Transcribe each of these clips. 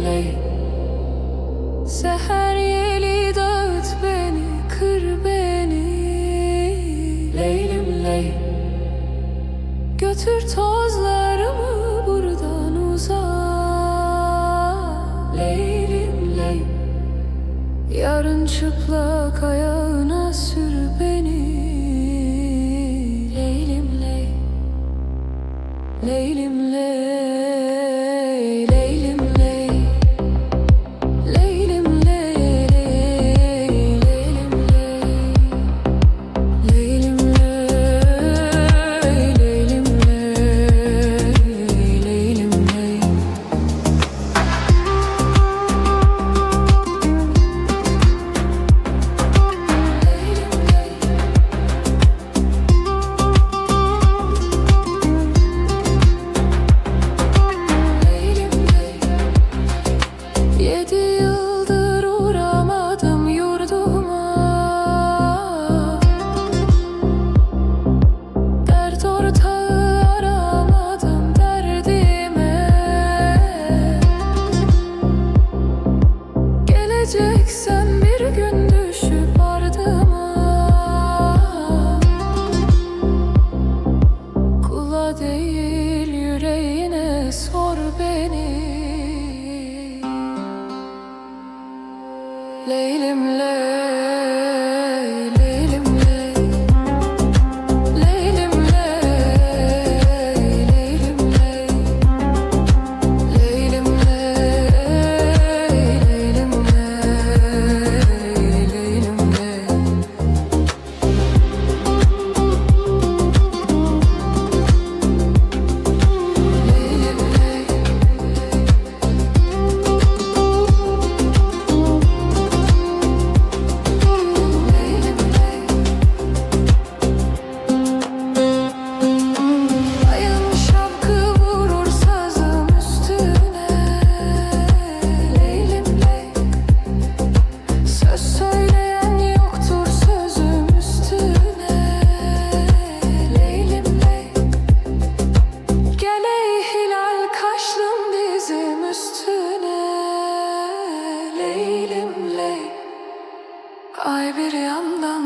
belli Seher yeli dağıt beni, buradan uzak Leylim ley Yarın çıplak ayak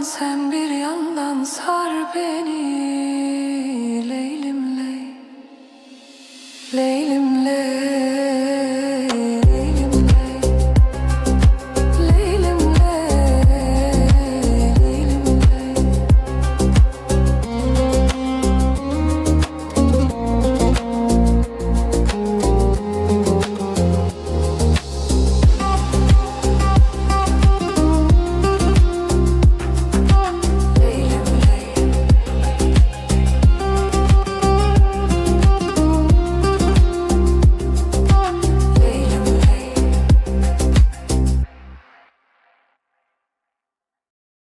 sen bir yandan sar beni Leylim ley. Leylim